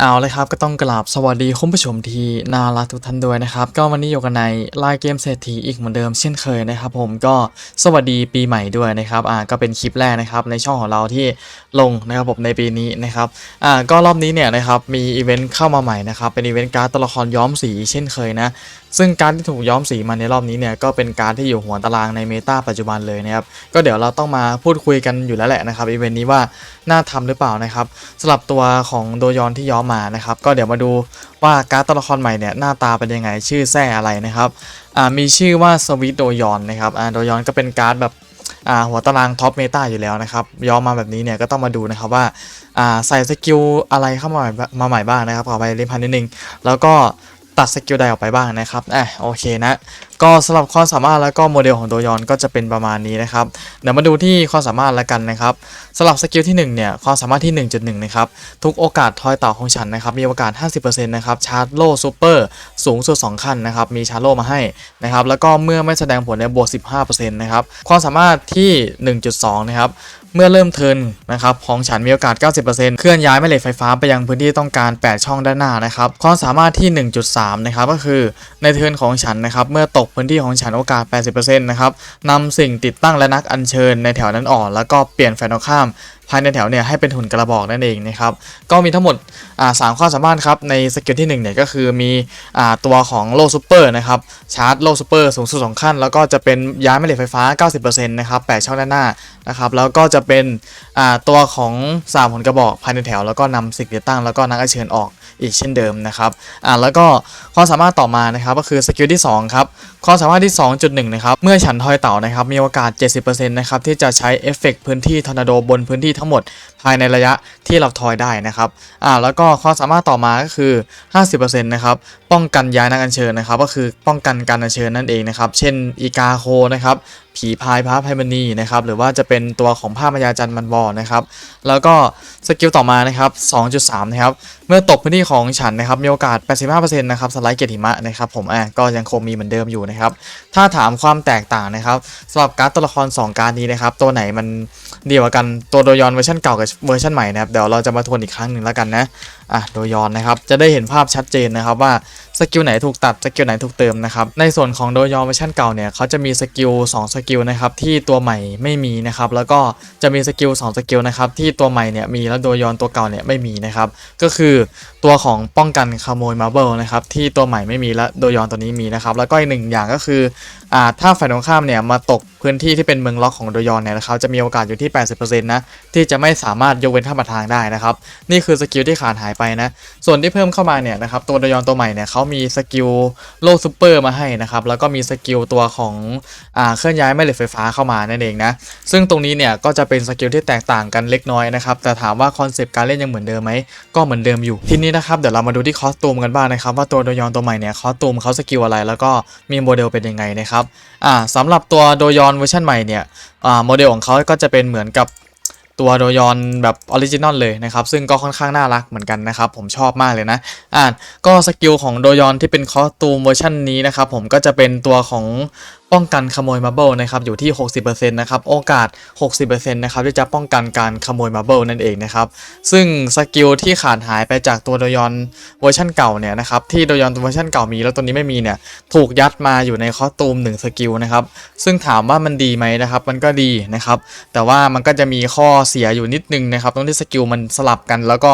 เอาเลยครับก็ต้องกราบสวัสดีคุณผู้ชมที่น่ารักทุกท่านด้วยนะครับ ก็วันนี้อยู่กันในไลน์เกมเศรษฐีอีกเหมือนเดิมเช่นเคยนะครับ ผมก็สวัสดีปีใหม่ด้วยนะครับอ่าก็เป็นคลิปแรกนะครับในช่องของเราที่ลงนะครับผมในปีนี้นะครับอ่าก็รอบนี้เนี่ยนะครับมีอีเวนต์เข้ามาใหม่นะครับเป็นอีเวนต์การ์ดตัวละครย้อมสีเช่นเคยนะซึ่งการที่ถูกย้อมสีมาในรอบนี้เนี่ยก็เป็นการที่อยู่หัวตารางในเมตาปัจจุบันเลยนะครับก็เดี๋ยวเราต้องมาพูดคุยกันอยู่แล้วแหละนะครับอีเวนต์นี้ว่าน่าทำหรือเปล่านะครับสำหรับตัวของโดยอนที่ย้อมมานะครับก็เดี๋ยวมาดูว่าการ์ดตัวละครใหม่เนี่ยหน้าตาเป็นยังไงชื่อแท้อะไรนะครับอ่ามีชื่อว่าสวิตโดยอนนะครับอ่าโดยอนก็เป็นการ์ดแบบอ่าหัวตารางท็อปเมตาอยู่แล้วนะครับย้อมมาแบบนี้เนี่ยก็ต้องมาดูนะครับว่าอ่าใส่สกิลอะไรเข้ามาใหม่มาใหม่บ้างนะครับขอไปเล่นพันนิดนึงแล้วก็ ตัดสกิลใดออกไปบ้างนะครับอะโอเคนะ ก็สำหรับความสามารถแล้วก็โมเดลของโดยอนก็จะเป็นประมาณนี้นะครับ เดี๋ยวมาดูที่ความสามารถแล้วกันนะครับสำหรับสกิลที่1เนี่ยความสามารถที่ 1.1 นะครับ ทุกโอกาสทอยเต่าของฉันนะครับ มีโอกาส 50%นะครับชาร์จโล่ซูเปอร์สูงสุด 2 ขั้นนะครับ มีชาร์จโล่มาให้นะครับ แล้วก็เมื่อไม่แสดงผลเนี่ยบวก 15%นะครับ ความสามารถที่ 1.2 นะครับ เมื่อเริ่มเทินนะครับของฉันมีโอกาส 90%เคลื่อนย้ายแม่เหล็กไฟฟ้าไปยังพื้นที่ต้องการ 8 ช่องด้านหน้านะครับความสามารถที่ 1.3 นะครับก็คือในเทินของฉันนะครับเมื่อตกพื้นที่ของฉันโอกาส 80%นะครับนำสิ่งติดตั้งและนักอัญเชิญในแถวนั้นออก แล้วก็เปลี่ยนแฟนตรงข้าม ภายในแถวเนี่ยให้เป็นหุ่นกระบอกนั่นเองนะครับก็มีทั้งหมดสามความสามารถครับในสกิลที่1เนี่ยก็คือมีอตัวของโลซูเปอร์นะครับชาร์จโลซูเปอร์สูงสุด2ขั้น แล้วก็จะเป็นย้ายแม่เหล็กไฟฟ้า 90%นะครับ8ช่องด้านหน้านะครับแล้วก็จะเป็นตัวของสามหุ่นกระบอกภายในแถว แล้วก็นำสิ่งติดตั้งแล้วก็นักเชิญออกอีกเช่นเดิมนะครับอ่าแล้วก็ความสามารถต่อมานะครับก็คือสกิลที่2ครับความสามารถที่ 2.1นะครับเมื่อฉันทอยเต่านะครับมีโอกาส 70%นะครับที่จะใช้เอฟเฟกต์พื้นที่ทอร์นาโดบนพื้นที่ทั้งหมดภายในระยะที่เราทอยได้นะครับอ่าแล้วก็ความสามารถต่อมาก็คือ 50%นะครับป้องกันย้ายนักอัญเชิญนะครับ ก็คือป้องกันการอัญเชิญนั่นเองนะครับ เช่นอีกาโคนะครับ ผีพายพระไพมณีนะครับหรือว่าจะเป็นตัวของผ้ามายาจันมันบอนะครับแล้วก็สกิลต่อมานะครับ 2.3 นะครับ เมื่อตกพื้นที่ของฉันนะครับมีโอกาส 85%นะครับสไลด์เกียรติมะนะครับผมอะก็ยังคงมีเหมือนเดิมอยู่นะครับถ้าถามความแตกต่างนะครับสำหรับการ์ดตัวละคร 2 การดนี้นะครับตัวไหนมันดีกว่ากันตัวโดยอนเวอร์ชันเก่ากับเวอร์ชันใหม่นะครับเดี๋ยวเราจะมาทวนอีกครั้งหนึ่งแล้วกันนะอะโดยอนนะครับจะได้เห็นภาพชัดเจนนะครับว่าสกิลไหนถูกตัดสกิลไหนถูกเติมนะครับในส่วนของโดยอนเวอร์ชันเก่าเนี่ยเขาจะมีสกิล2สกิลนะครับที่ตัวใหม่ไม่มีนะครับแล้วก็จะมีสกิล2สกิลนะครับที่ตัวใหม่เนี่ยมีแล้วโดยอนตัวเก่าเนี่ยไม่มีนะครับก็คือตัวของป้องกันขโมยมาร์เบิลนะครับที่ตัวใหม่ไม่มีและโดยอนตัวนี้มีนะครับแล้วก็อีกหนึ่งอย่างก็คืออ่าถ้าฝ่ายตรงข้ามเนี่ยมาตกพื้นที่ที่เป็นเมืองล็อกของโดยอนเนี่ยนะครับจะมีโอกาสอยู่ที่ 80%นะที่จะไม่สามารถยกเว้นท่าประทางได้นะครับนี่คือสกิลที่ขาดหายไปนะส่วนที่เพิ่มเข้ามาเนี่ยนะครับตัวโดยอนตัวใหม่เนี่ยเขามีสกิลโลซูเปอร์มาให้นะครับแล้วก็มีสกิลตัวของอ่าเคลื่อนย้ายแม่เหล็กไฟฟ้าเข้ามานั่นเองนะซึ่งตรงนี้เนี่ยก็จะเป็นสกิลที่แตกต่างกันเล็กน้อยนะครับแต่ถามว่าคอนเซปต์การเล่นยังเหมือนเดิมไหมก็เหมือนเดิมอยู่ทีนี้นะครับเดี๋ยวเรามาดูที่คอสตูมกันบ้างนะครับว่าตัวโดยอนตัวใหม่เนี่ยคอสตูมเขาสกิลอะไรแล้วก็มีโมเดลเป็นยังไงนะครับอ่าสำหรับตัวโดยอนเวอร์ชันใหม่เนี่ยอ่าโมเดลของเขาก็จะเป็นเหมือนกับตัวโดยอนแบบออริจินอลเลยนะครับ ซึ่งก็ค่อนข้างน่ารักเหมือนกันนะครับ ผมชอบมากเลยนะอ่าก็สกิลของโดยอนที่เป็นคอสตูมเวอร์ชันนี้นะครับ ผมก็จะเป็นตัวของป้องกันขโมยมาร์เบิลนะครับอยู่ที่ 60%นะครับโอกาส 60%นะครับที่จะป้องกันการขโมยมาร์เบิลนั่นเองนะครับซึ่งสกิลที่ขาดหายไปจากตัวโดยอนเวอร์ชันเก่าเนี่ยนะครับที่โดยอนเวอร์ชันเก่ามีแล้วตัวนี้ไม่มีเนี่ยถูกยัดมาอยู่ในคอสตูม1สกิลนะครับซึ่งถามว่ามันดีไหมนะครับมันก็ดีนะครับแต่ว่ามันก็จะมีข้อเสียอยู่นิดนึงนะครับตรงที่สกิลมันสลับกันแล้วก็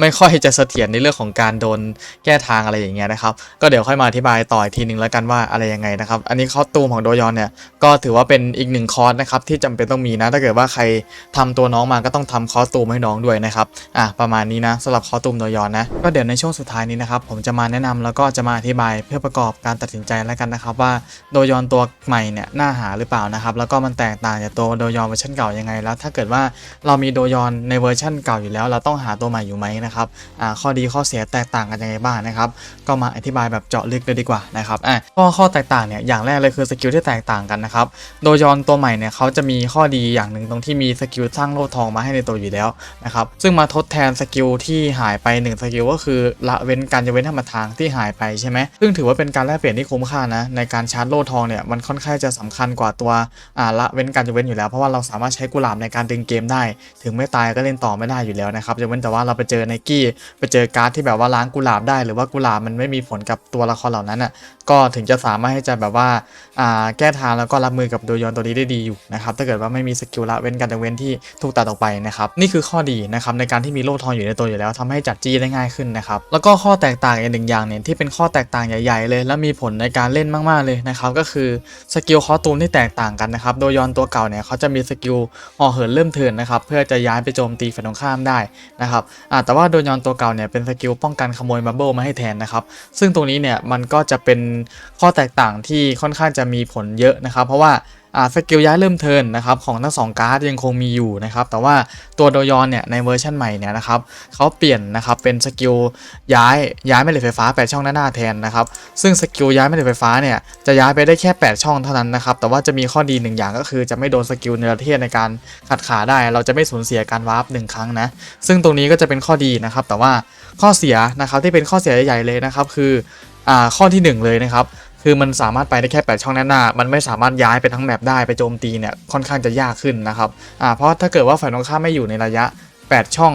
ไม่ค่อยจะเสถียรในเรื่องของการโดนแก้ทางอะไรอย่างเงี้ยนะครับก็เดี๋ยวค่อยมาอธิบายต่ออีกทีนึงแล้วกันว่าอะไรยังไงนะครับอันนี้คอสตูมของโดยอนเนี่ยก็ถือว่าเป็นอีกหนึ่งคอร์สนะครับที่จำเป็นต้องมีนะ ถ้าเกิดว่าใครทำตัวน้องมาก็ต้องทำคอสตูมให้น้องด้วยนะครับอะประมาณนี้นะสำหรับคอสตูมโดยอนนะก็เดี๋ยวในช่วงสุดท้ายนี้นะครับผมจะมาแนะนำแล้วก็จะมาอธิบายเพื่อประกอบการตัดสินใจแล้วกันนะครับ ว่าโดยอนตัวใหม่เนี่ยน่าหาหรือเปล่านะครับแล้วก็มันแตกต่างจากตัวโดยอนเวอร์ชันเก่ายังไงแล้ว ถ้าเกิดว่าเรามีโดยอนในเวอร์ชันเก่าอยู่แล้ว เราต้องหาตัวใหม่อยู่ไหมนะครับอ่าข้อดีข้อเสียแตกต่างกันยังไงบ้างนะครับก็มาอธิบายแบบเจาะลึกเลยดีกว่านะครับอะข้อข้อแตกต่างเนี่ยอย่างแรกเลยคือสกิลที่แตกต่างกันนะครับ โดยอนตัวใหม่เนี่ยเขาจะมีข้อดีอย่างหนึ่งตรงที่มีสกิลสร้างโล่ทองมาให้ในตัวอยู่แล้วนะครับ ซึ่งมาทดแทนสกิลที่หายไป1สกิลก็คือละเว้นการจะเว้นธรรมทางที่หายไปใช่ไหมซึ่งถือว่าเป็นการแลกเปลี่ยนที่คุ้มค่านะในการชาร์จโล่ทองเนี่ยมันค่อนข้างจะสำคัญกว่าตัวอ่าละเว้นการจะเว้นอยู่แล้วเพราะว่าเราสามารถใช้กุหลาบในการดึงเกมได้ ถึงไม่ตายก็เล่นต่อไม่ได้อยู่แล้วนะครับจะเว้นแต่ว่าเราไปเจอไนกี้ไปเจอการ์ดที่แบบว่าล้างกุหลาบได้ หรือว่ากุหลาบมันไม่มีผลกับตัวละครเหล่านั้นอะก็ถึงจะสามารถให้จะแบบว่าอ่าแก้ทางแล้วก็รับมือกับโดยอนตัวนี้ได้ดีอยู่นะครับถ้าเกิดว่าไม่มีสกิลละเว้นการจะเว้นที่ถูกตัดออกไปนะครับนี่คือข้อดีนะครับในการที่มีโล่ทองอยู่ในตัวอยู่แล้วทำให้จัดจี้ได้ง่ายขึ้นนะครับแล้วก็ข้อแตกต่างอีกหนึ่งอย่างเนี่ยที่เป็นข้อแตกต่างใหญ่ ๆ เลย และมีผลในการเล่นมากๆเลยนะครับก็คือสกิลคอตูมที่แตกต่างกันนะครับโดยอนตัวเก่าเนี่ยเขาจะมีสกิลห่อเหินเริ่มเทินนะครับเพื่อจะย้ายไปโจมตีฝ่ายตรงข้ามได้นะครับอ่าแต่ว่าโดยอนตัวเก่าเนี่ยเป็นสกิลป้องกันขโมยบับเบิลมาให้แทนนะครับซึ่งตรงนี้เนี่ยมันก็จะเป็นข้อแตกต่างที่ค่อนข้างจะมีีผลเยอะนะครับ เพราะว่าสกิลย้ายเริ่มเทินนะครับของทั้งสองการ์ดยังคงมีอยู่นะครับแต่ว่าตัวโดยอนเนี่ยในเวอร์ชันใหม่เนี่ยนะครับเขาเปลี่ยนนะครับเป็นสกิลย้ายย้ายแม่เหล็กไฟฟ้า 8 ช่องด้านหน้าแทนนะครับซึ่งสกิลย้ายแม่เหล็กไฟฟ้าเนี่ยจะย้ายไปได้แค่ 8 ช่องเท่านั้นนะครับแต่ว่าจะมีข้อดีหนึ่งอย่างก็คือจะไม่โดนสกิลเนรเทศในการขัดขาได้ เราจะไม่สูญเสียการวาร์ปหนึ่งครั้งนะซึ่งตรงนี้ก็จะเป็นข้อดีนะครับแต่ว่าข้อเสียนะครับที่เป็นข้อเสียใหญ่ๆเลยนะครับคืออข้อที่หนึ่งเลยนะครับ คือมันสามารถไปได้แค่8ช่องด้นหน้า มันไม่สามารถย้ายไปทั้งแมปได้ไปโจมตีเนี่ยค่อนข้างจะยากขึ้นนะครับอ่าเพราะถ้าเกิดว่าฝ่ายตรงข้ามไม่อยู่ในระยะ 8 ช่อง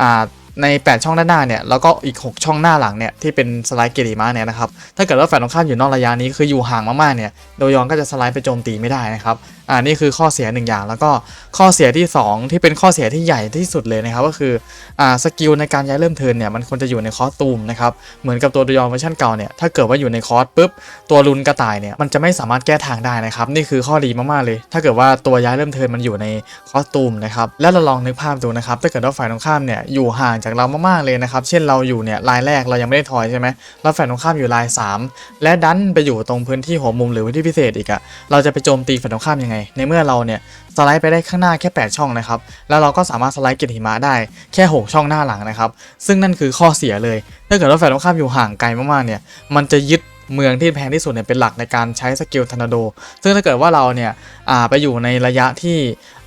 อ่าใน 8 ช่องด้านหน้าเนี่ยแล้วก็อีก 6 ช่องหน้าหลังเนี่ยที่เป็นสไลด์เกลิมาเนี่ยนะครับถ้าเกิดว่าฝ่ายตรงข้ามอยู่นอกระยะนี้คืออยู่ห่างมากๆเนี่ยโดยองก็จะสไลด์ไปโจมตีไม่ได้นะครับ อ่านี่คือข้อเสียหนึ่งอย่าง แล้วก็ข้อเสียที่ 2 ที่เป็นข้อเสียที่ใหญ่ที่สุดเลยนะครับ ก็คืออ่าสกิลในการย้ายเริ่มเทินเนี่ยมันควรจะอยู่ในคอสตูมนะครับเหมือนกับตัวดยอนเวอร์ชันเก่าเนี่ยถ้าเกิดว่าอยู่ในคอร์สปุ๊บตัวลุนกระต่ายเนี่ยมันจะไม่สามารถแก้ทางได้นะครับนี่คือข้อดีมากๆเลย ถ้าเกิดว่าตัวย้ายเริ่มเทินมันอยู่ในคอสตูมนะครับแล้วเราลองนึกภาพดูนะครับถ้าเกิดว่าฝ่ายตรงข้ามเนี่ยอยู่ห่างจากเรามากๆเลยนะครับเช่นเราอยู่เนี่ยลายแรกเรายังไม่ได้ทอยใช่ไหมแล้วฝ่ายตรงข้ามอยู่ลาย 3 และดันไปอยู่ตรงพื้นที่หัวมุมหรือพื้นที่พิเศษอีกอะเราจะไปโจมตีฝ่ายตรงข้ามยังไงในเมื่อเราเนี่ยสไลด์ไปได้ข้างหน้าแค่ 8 ช่องนะครับ แล้วเราก็สามารถสไลด์เกล็ดหิมะได้แค่ 6 ช่องหน้าหลังนะครับ ซึ่งนั่นคือข้อเสียเลย ถ้าเกิดว่าฝ่ายตรงข้ามอยู่ห่างไกลมากๆเนี่ย มันจะยึดเมืองที่แพงที่สุดเนี่ยเป็นหลักในการใช้สกิลทอร์นาโด ซึ่งถ้าเกิดว่าเราเนี่ยไปอยู่ในระยะที่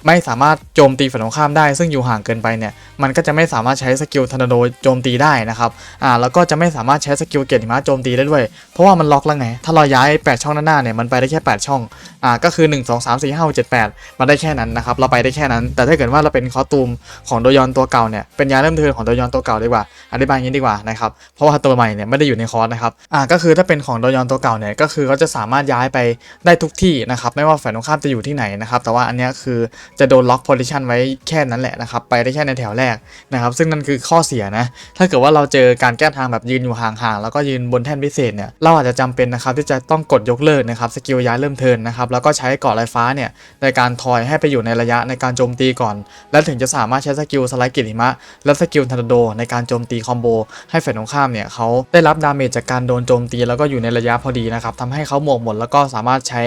ไม่สามารถโจมตีฝ่ายตรงข้ามได้ ซึ่งอยู่ห่างเกินไปเนี่ยมันก็จะไม่สามารถใช้สกิลทอร์นาโดโจมตีได้นะครับอ่าแล้วก็จะไม่สามารถใช้สกิลเกตหิมะโจมตีได้ด้วย เพราะว่ามันล็อกแล้วไง ถ้าเราย้าย 8 ช่องหน้าเนี่ยมันไปได้แค่ 8 ช่องอ่าก็คือ 1 2 3 4 5 6 7 8 มันได้แค่นั้นนะครับเราไปได้แค่นั้น แต่ถ้าเกิดว่าเราเป็นคอตูมของโดยอนตัวเก่าเนี่ยเป็นยาเริ่มเทิร์นของโดยอนตัวเก่าดีกว่าอธิบายงี้ดีกว่านะครับเพราะว่าตัวใหม่เนี่ยไม่ได้อยู่ในคอร์สนะครับอ่าก็คือถ้าเป็นของโดยอนตัวเก่าเนี่ยก็คือเขาจะสามารถย้ายไปได้ทุกที่นะครับไม่ว่าฝ่ายตรงข้ามจะอยู่ที่ไหนนะครับแต่ว่าอันนี้คือ จะโดนล็อกโพซิชันไว้แค่นั้นแหละนะครับ ไปได้แค่ในแถวแรกนะครับ ซึ่งนั่นคือข้อเสียนะ ถ้าเกิดว่าเราเจอการแก้ทางแบบยืนอยู่ห่างๆ แล้วก็ยืนบนแท่นพิเศษเนี่ย เราอาจจะจำเป็นนะครับที่จะต้องกดยกเลิกนะครับสกิลย้ายเริ่มเทินนะครับ แล้วก็ใช้เกาะลอยฟ้าเนี่ยในการทอยให้ไปอยู่ในระยะในการโจมตีก่อน แล้วถึงจะสามารถใช้สกิลสไลด์กิริมะ และสกิลทันโด ในการโจมตีคอมโบให้ฝ่ายตรงข้ามเนี่ยเขาได้รับดาเมจจากการโดนโจมตีแล้วก็อยู่ในระยะพอดีนะครับทำให้เขาหมวกหมดแล้วก็สามารถใช้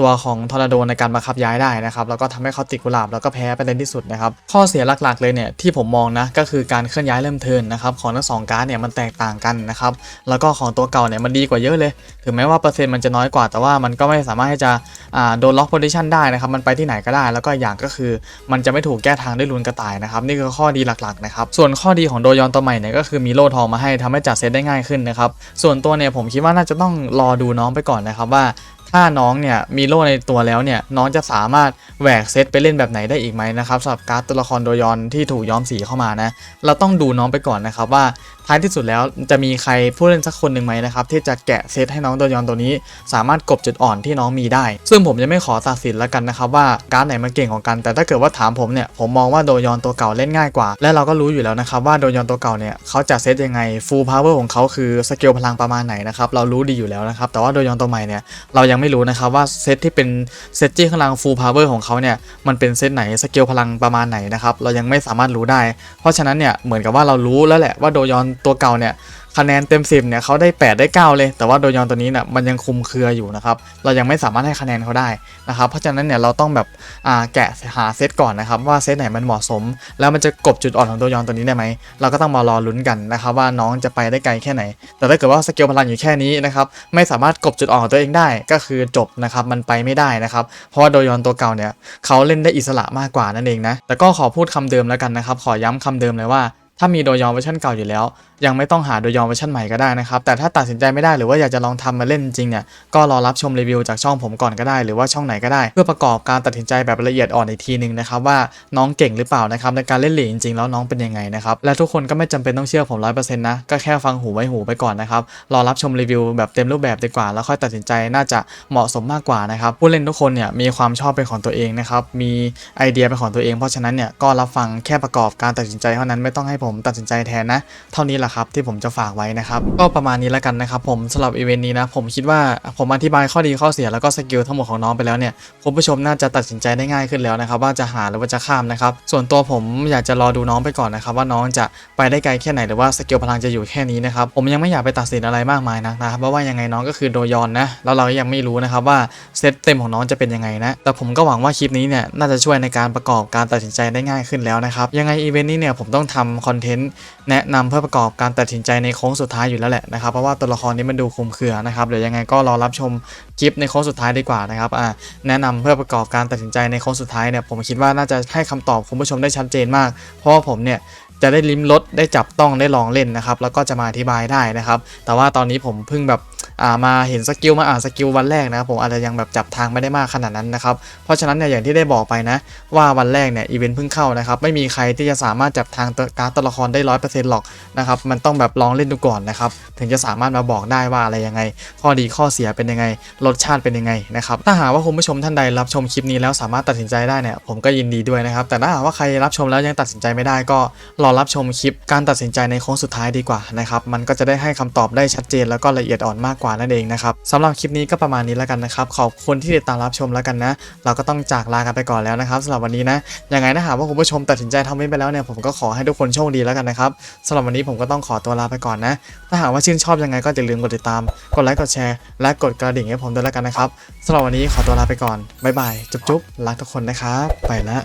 ตัวของทอร์นาโดในการบังคับย้ายได้นะครับแล้วก็ทำให้เขาติดกุลาบแล้วก็แพ้ไปในที่สุดนะครับข้อเสียหลักๆเลยเนี่ยที่ผมมองนะก็คือการเคลื่อนย้ายเริ่มเทินนะครับของทั้งสองการ์ดเนี่ยมันแตกต่างกันนะครับแล้วก็ของตัวเก่าเนี่ยมันดีกว่าเยอะเลย ถึงแม้ว่าเปอร์เซ็นต์มันจะน้อยกว่าแต่ว่ามันก็ไม่สามารถที่จะโดนล็อกโพซิชันได้นะครับมันไปที่ไหนก็ได้ แล้วก็อย่างก็คือมันจะไม่ถูกแก้ทางด้วยลูนกระต่ายนะครับนี่คือข้อดีหลักๆนะครับส่วนข้อดีของโดยอนตัวใหม่เนี่ยก็คือมีโล่ทองมาให้ทำให้จัดเซตได้ง่ายขึ้นนะครับส่วนตัวเนี่ยผมคิดว่าน่าจะต้องรอดูน้องไปก่อนนะครับว่า ถ้าน้องเนี่ยมีโล่ในตัวแล้วเนี่ยน้องจะสามารถแหวกเซตไปเล่นแบบไหนได้อีกไหมนะครับสำหรับการ์ดตัวละครโดยอนที่ถูกย้อมสีเข้ามานะเราต้องดูน้องไปก่อนนะครับว่า ท้ายที่สุดแล้วจะมีใครผู้เล่นสักคนหนึ่งไหมนะครับที่จะแกะเซตให้น้องโดยอนตัวนี้ สามารถกบจุดอ่อนที่น้องมีได้ ซึ่งผมจะไม่ขอตัดสินแล้วกันนะครับว่าการ์ดไหนมันเก่งของกัน แต่ถ้าเกิดว่าถามผมเนี่ยผมมองว่าโดยอนตัวเก่าเล่นง่ายกว่า และเราก็รู้อยู่แล้วนะครับว่าโดยอนตัวเก่าเนี่ยเขาจะเซตยังไงฟูลพาวเวอร์ของเขาคือสเกลพลังประมาณไหนนะครับเรารู้ดีอยู่แล้วนะครับแต่ว่าโดยอนตัวใหม่เนี่ยเรายังไม่รู้นะครับว่าเซตที่เป็นเซตจี้พลังฟูลพาวเวอร์ของเขาเนี่ยมันเป็นเซตไหนสเกลพลังประมาณไหนนะครับเรายังไม่สามารถรู้ได้ เพราะฉะนั้นเนี่ยเหมือนกับว่าเรารู้แล้วแหละว่าโดยอนตัวเก่าเนี่ยคะแนนเต็ม 10เนี่ยเขาได้ 8 ได้ 9 เลย แต่ว่าโดยอนตัวนี้เนี่ยมันยังคุมเครืออยู่นะครับ เรายังไม่สามารถให้คะแนนเขาได้นะครับ เพราะฉะนั้นเนี่ยเราต้องแบบแกะหาเซตก่อนนะครับว่าเซตไหนมันเหมาะสม แล้วมันจะกบจุดอ่อนของโดยอนตัวนี้ได้ไหม เราก็ต้องมารอลุ้นกันนะครับว่าน้องจะไปได้ไกลแค่ไหน แต่ถ้าเกิดว่าสเกลพลังอยู่แค่นี้นะครับไม่สามารถกบจุดอ่อนของตัวเองได้ก็คือจบนะครับมันไปไม่ได้นะครับ เพราะว่าโดยอนตัวเก่าเนี่ยเขาเล่นได้อิสระมากกว่านั่นเองนะ แต่ก็ขอพูดคำเดิมแล้วกันนะครับขอย้ำคำเดิมเลยว่า ถ้ามีโดยอนเวอร์ชันเก่าอยู่แล้ว ยังไม่ต้องหาโดยอนเวอร์ชันใหม่ก็ได้นะครับ แต่ถ้าตัดสินใจไม่ได้หรือว่าอยากจะลองทำมาเล่นจริงเนี่ย ก็รอรับชมรีวิวจากช่องผมก่อนก็ได้ หรือว่าช่องไหนก็ได้ เพื่อประกอบการตัดสินใจแบบละเอียดอ่อนอีกทีหนึ่งนะครับว่าน้องเก่งหรือเปล่านะครับในการเล่นหลีจริงๆแล้วน้องเป็นยังไงนะครับและทุกคนก็ไม่จำเป็นต้องเชื่อผมร้อยเปอร์เซ็นต์นะก็แค่ฟังหูไว้หูไปก่อนนะครับรอรับชมรีวิวแบบเต็มรูปแบบดีกว่า แล้วค่อยตัดสินใจน่าจะเหมาะสมมากกว่านะครับผู้เล่นทุกคนเนี่ยมีความชอบเป็นของตัวเองนะครับมีไอเดียเป็นของตัวเองเพราะฉะนั้นเนี่ยก็รับฟังแค่ประกอบการตัดสินใจเท่านั้นไม่ต้องให้ผมตัดสินใจแทนนะ เท่านี้แหละครับที่ผมจะฝากไว้นะครับ ก็ประมาณนี้แล้วกันนะครับผมสำหรับอีเวนต์นี้นะผมคิดว่าผมอธิบายข้อดีข้อเสียแล้วก็สกิลทั้งหมดของน้องไปแล้วเนี่ยคุณผู้ชมน่าจะตัดสินใจได้ง่ายขึ้นแล้วนะครับ ว่าจะหาหรือว่าจะข้ามนะครับ ส่วนตัวผมอยากจะรอดูน้องไปก่อนนะครับ ว่าน้องจะไปได้ไกลแค่ไหนหรือว่าสกิลพลังจะอยู่แค่นี้นะครับผมยังไม่อยากไปตัดสินอะไรมากมายนักนะครับเพราะว่ายังไงน้องก็คือโดยอนนะแล้วเรายังไม่รู้นะครับว่าเซตเต็มของน้องจะเป็นยังไงนะแต่ผมก็หวังว่าคลิปนี้เนี่ยน่าจะช่วยในการประกอบการตัดสินใจได้ง่ายขึ้นแล้วนะครับยังไงอีเวนต์นี้เนี่ยผมต้องทำคอนเทนต์แนะนำเพื่อประกอบการตัดสินใจในโค้งสุดท้ายอยู่แล้วแหละนะครับ เพราะว่าตัวละครนี้มันดูคุมเครือนะครับเดี๋ยวยังไงก็รอรับชมคลิปในโค้งสุดท้ายดีกว่านะครับอ่าแนะนำเพื่อประกอบการตัดสินใจในโค้งสุดท้ายเนี่ยผมคิดว่าน่าจะให้คำตอบคุณผู้ชมได้ชัดเจนมาก เพราะว่าผมเนี่ย จะได้ลิ้มรสได้จับต้องได้ลองเล่นนะครับแล้วก็จะมาอธิบายได้นะครับ แต่ว่าตอนนี้ผมเพิ่งแบบอ่ามาเห็นสกิลมาอ่านสกิลวันแรกนะครับผมอาจจะยังแบบจับทางไม่ได้มากขนาดนั้นนะครับเพราะฉะนั้นเนี่ยอย่างที่ได้บอกไปนะว่าวันแรกเนี่ยอีเวนต์เพิ่งเข้านะครับไม่มีใครที่จะสามารถจับทางตัวการดตัวละครได้ร้อยเปอร์เซ็นต์หรอกนะครับมันต้องแบบลองเล่นดูก่อนนะครับถึงจะสามารถมาบอกได้ว่าอะไรยังไง ข้อดีข้อเสียเป็นยังไงรสชาติเป็นยังไงนะครับถ้าหากว่าคุณผู้ชมท่านใดรับชมคลิปนี้แล้วสามารถตัดสินใจได้เนี่ยผมก็ยินดีด้วยนะครับแต่ถ้าหากว่าใครรับชมแล้วยังตัดสินใจไม่ได้ก็รอรับชมคลิปการตัดสินใจในโค้งสุดท้ายดีกว่านะครับมันก็จะได้ให้คำตอบได้ชัดเจนแล้วก็ละเอียดอ่อนมากกว่านั่นเองนะครับสำหรับคลิปนี้ก็ประมาณนี้แล้วกันนะครับขอบคุณที่ติดตามรับชมแล้วกันนะ เราก็ต้องจากลากันไปก่อนแล้วนะครับสำหรับวันนี้นะยังไงถ้าหากว่าคุณผู้ชมตัดสินใจทำเว้นไปแล้วเนี่ยผมก็ขอให้ทุกคนโชคดีแล้วกันนะครับสำหรับวันนี้ผมก็ต้องขอตัวลาไปก่อนนะ ถ้าหากว่าชื่นชอบยังไงก็อย่าลืมกดติดตาม กดไลค์กดแชร์และกดกระดิ่งให้ผมด้วยแล้วกันนะครับสำหรับวันนี้ขอตัวลาไปก่อนบ๊ายบายจุ๊บๆรักทุกคนนะครับไปแล้ว